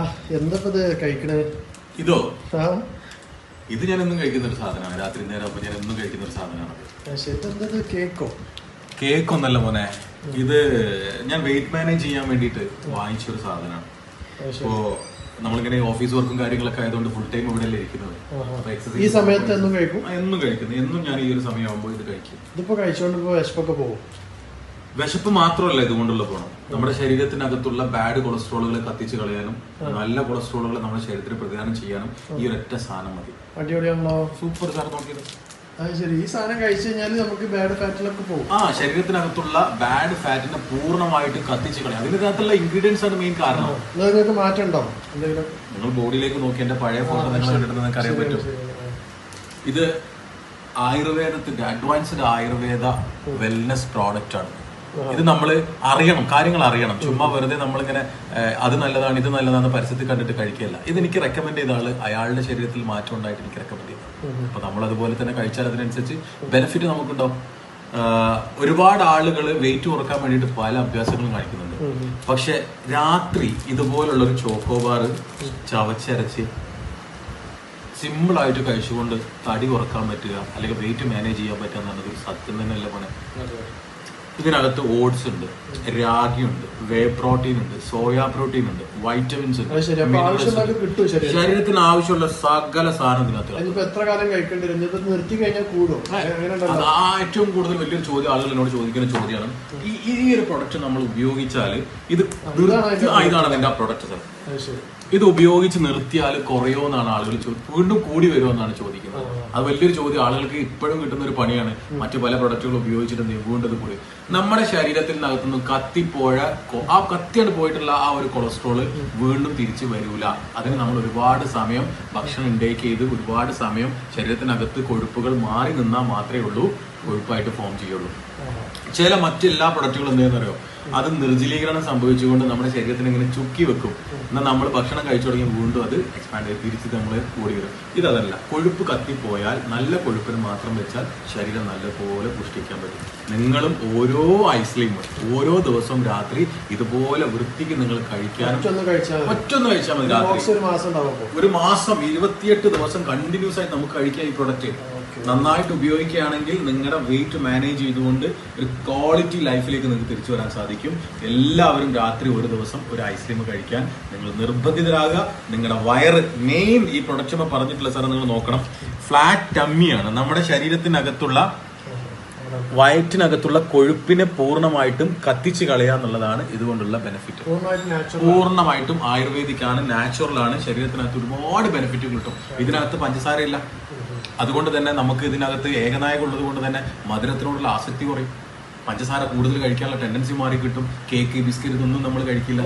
ആ എന്താ ഇത് കഴിക്കണേ? ഇതോ? ഇത് ഞാൻ എന്നും കഴിക്കുന്ന ഒരു സാധനമാണ് രാത്രി നേരം ആകുമ്പോൾ ഞാൻ എന്നും കഴിക്കുന്ന ഒരു സാധനമാണ് കേക്കോ കേക്ക്? ഒന്നല്ല മോനെ. ഇത് ഞാൻ വെയിറ്റ് മാനേജ് ചെയ്യാൻ വേണ്ടിയിട്ട് വാങ്ങിച്ച ഒരു സാധനമാണ് അപ്പോ നമ്മളിങ്ങനെ ഓഫീസ് വർക്കും കാര്യങ്ങളൊക്കെ ആയതുകൊണ്ട് ഫുൾ ടൈം ഇവിടെ അല്ലേ ഇരിക്കുന്നത്. അപ്പൊ ഈ സമയത്ത് എന്നും കഴിക്കും? എന്നും കഴിക്കുന്നു. എന്നും ഞാൻ ഈ ഒരു സമയമാകുമ്പോൾ ഇത് കഴിക്കും. ഇതിപ്പോ കഴിച്ചോണ്ട് ഇപ്പൊ വിശപ്പൊക്കെ പോകും. വിശപ്പ് മാത്രമല്ല ഇതുകൊണ്ടുള്ള ഗുണം. നമ്മുടെ ശരീരത്തിനകത്തുള്ള ബാഡ് കൊളസ്ട്രോളുകളെ കത്തിച്ച് കളയാനും നല്ല കൊളസ്ട്രോളുകളെ നമ്മുടെ ശരീരത്തിന് പ്രതിദാനം ചെയ്യാനും ഈ ഒരൊറ്റ സാധനം മതി. അടിപൊളിയാണല്ലോ. സൂപ്പർ സാർ നോക്കിയത്. അത് ശരി. ഈ സാധനം കഴിച്ചു കഴിഞ്ഞാൽ നമുക്ക് ബാഡ് ഫാറ്റിലൊക്കെ പോകും. ആ ശരീരത്തിനകത്തുള്ള ബാഡ് ഫാറ്റിനെ പൂർണമായിട്ട് കത്തിച്ച് കളയാം. അതിനകത്തുള്ള ഇൻഗ്രീഡിയൻസ് ആണ് മെയിൻ കാരണം. നിങ്ങൾക്ക് മാറ്റം നിങ്ങൾ ബോഡിയിലേക്ക് നോക്കി എന്റെ പഴയ ഫോട്ടോ നിങ്ങൾ നിങ്ങൾക്ക് അറിയാൻ പറ്റും. ഇത് ആയുർവേദത്തിന്റെ അഡ്വാൻസ്ഡ് ആയുർവേദ വെൽനസ് പ്രോഡക്റ്റ് ആണ്. ഇത് നമ്മൾ അറിയണം കാര്യങ്ങൾ അറിയണം. ചുമ്മാ വെറുതെ നമ്മളിങ്ങനെ അത് നല്ലതാണ് ഇത് നല്ലതാണ് പരസ്യത്തിൽ കണ്ടിട്ട് കഴിക്കുകയല്ല. ഇത് എനിക്ക് റെക്കമെൻഡ് ചെയ്ത ആൾ അയാളുടെ ശരീരത്തിൽ മാറ്റം ഉണ്ടായിട്ട് എനിക്ക് റെക്കമെൻഡ് ചെയ്തു. അപ്പൊ നമ്മൾ അതുപോലെ തന്നെ കഴിച്ചാൽ അതിനനുസരിച്ച് ബെനിഫിറ്റ് നമുക്കുണ്ടോ? ഒരുപാട് ആളുകൾ വെയിറ്റ് കുറയ്ക്കാൻ വേണ്ടിയിട്ട് പല അഭ്യാസങ്ങളും കാണിക്കുന്നുണ്ട്. പക്ഷെ രാത്രി ഇതുപോലുള്ള ഒരു ചോക്കോബാർ ചവച്ചരച്ച് സിമ്പിൾ ആയിട്ട് കഴിച്ചുകൊണ്ട് തടി കുറയ്ക്കാൻ പറ്റുക അല്ലെങ്കിൽ വെയിറ്റ് മാനേജ് ചെയ്യാൻ പറ്റുക എന്നുള്ളത് സത്യം സത്യം തന്നെയല്ല പണി ഇതിനകത്ത് ഓട്സ് ഉണ്ട് രാഗി ഉണ്ട് വേ പ്രോട്ടീൻ ഉണ്ട് സോയാ പ്രോട്ടീൻ ഉണ്ട്. വൈറ്റമിൻസ് ഉണ്ട് ശരീരത്തിന്. ആവശ്യമുള്ള സകല സാധനം ഇതിനകത്ത് എത്ര കാലം നിർത്തി കഴിഞ്ഞാൽ കൂടും. അത് ആ ഏറ്റവും കൂടുതൽ വലിയൊരു ചോദ്യം ആളുകൾ എന്നോട് ചോദിക്കുന്ന ചോദ്യമാണ്. ഈ ഈ ഒരു പ്രൊഡക്റ്റ് നമ്മൾ ഉപയോഗിച്ചാൽ ഇത് ഇതാണ് അതിന്റെ ആ, പ്രൊഡക്റ്റ് സാർ ഇത് ഉപയോഗിച്ച് നിർത്തിയാൽ കുറയോ എന്നാണ് ആളുകൾ വീണ്ടും കൂടി വരുമോ എന്നാണ് ചോദിക്കുന്നത് അത് വലിയൊരു ചോദ്യം. ആളുകൾക്ക് ഇപ്പോഴും കിട്ടുന്ന ഒരു പണിയാണ് മറ്റു പല പ്രൊഡക്റ്റുകൾ ഉപയോഗിച്ചിട്ട് എന്ത് വീണ്ടും കൂടി. നമ്മുടെ ശരീരത്തിൽ ശരീരത്തിനകത്തുനിന്ന് കത്തിപ്പോഴ ആ കത്തിയാണ് പോയിട്ടുള്ള ആ ഒരു കൊളസ്ട്രോൾ വീണ്ടും തിരിച്ചു വരൂല. അതിന് നമ്മൾ ഒരുപാട് സമയം ഭക്ഷണം ഇൻടേക്ക് ചെയ്ത് ഒരുപാട് സമയം ശരീരത്തിനകത്ത് കൊഴുപ്പുകൾ മാറി നിന്നാൽ മാത്രമേ ഉള്ളൂ. കൊഴുപ്പായിട്ട് ഫോം ചെയ്യുള്ളൂ. ചില മറ്റെല്ലാ പ്രൊഡക്റ്റുകളും എന്താണെന്ന് അറിയോ അത് നിർജലീകരണം സംഭവിച്ചുകൊണ്ട് നമ്മുടെ ശരീരത്തിന് ഇങ്ങനെ ചുക്കി വെക്കും. എന്നാൽ നമ്മൾ ഭക്ഷണം കഴിച്ചു തുടങ്ങി വീണ്ടും അത് എക്സ്പാൻഡ് ചെയ്ത് തിരിച്ച് നമ്മൾ കൂടി വരും. ഇതല്ല കൊഴുപ്പ് കത്തിപ്പോയാൽ നല്ല കൊഴുപ്പിന് മാത്രം വെച്ചാൽ ശരീരം നല്ലപോലെ പുഷ്ടിക്കാൻ പറ്റും. നിങ്ങളും ഓരോ ഐസ്ക്രീം ഓരോ ദിവസവും രാത്രി ഇതുപോലെ വൃത്തിക്ക് നിങ്ങൾ കഴിക്കാനും മറ്റൊന്ന് കഴിച്ചാൽ മതി. രാത്രി. ഒരു മാസം ഇരുപത്തിയെട്ട് ദിവസം കണ്ടിന്യൂസ് ആയി നമുക്ക് കഴിക്കാം ഈ പ്രൊഡക്റ്റ് നന്നായിട്ട് ഉപയോഗിക്കുകയാണെങ്കിൽ നിങ്ങളുടെ വെയിറ്റ് മാനേജ് ചെയ്തുകൊണ്ട് ഒരു ക്വാളിറ്റി ലൈഫിലേക്ക് നിങ്ങൾക്ക് തിരിച്ചു വരാൻ സാധിക്കും. എല്ലാവരും രാത്രി ഒരു ദിവസം ഒരു ഐസ്ക്രീം കഴിക്കാൻ നിങ്ങൾ നിർബന്ധിതരാകുക. നിങ്ങളുടെ വയറ് മെയിൻ ഈ പ്രൊഡക്റ്റ് പറഞ്ഞിട്ടുള്ള സാറേ നിങ്ങൾ നോക്കണം. ഫ്ലാറ്റ് ടമ്മിയാണ് നമ്മുടെ ശരീരത്തിനകത്തുള്ള വയറ്റിനകത്തുള്ള കൊഴുപ്പിനെ പൂർണമായിട്ടും കത്തിച്ച് കളയുക എന്നുള്ളതാണ് ഇതുകൊണ്ടുള്ള ബെനിഫിറ്റ് പൂർണമായിട്ട് ആയുർവേദിക്കാണ് നാച്ചുറൽ ആണ്. ശരീരത്തിനകത്ത് ഒരുപാട് ബെനിഫിറ്റ് കിട്ടും. ഇതിനകത്ത് പഞ്ചസാരയില്ല. അതുകൊണ്ട് തന്നെ നമുക്ക് ഇതിനകത്ത് ഏകനായകം ഉള്ളത് കൊണ്ട് തന്നെ മധുരത്തിനോടുള്ള ആസക്തി കുറയും. പഞ്ചസാര കൂടുതൽ കഴിക്കാനുള്ള ടെൻഡൻസി മാറി കിട്ടും. കേക്ക് ബിസ്ക്കറ്റ് ഇതൊന്നും നമ്മൾ കഴിക്കില്ല.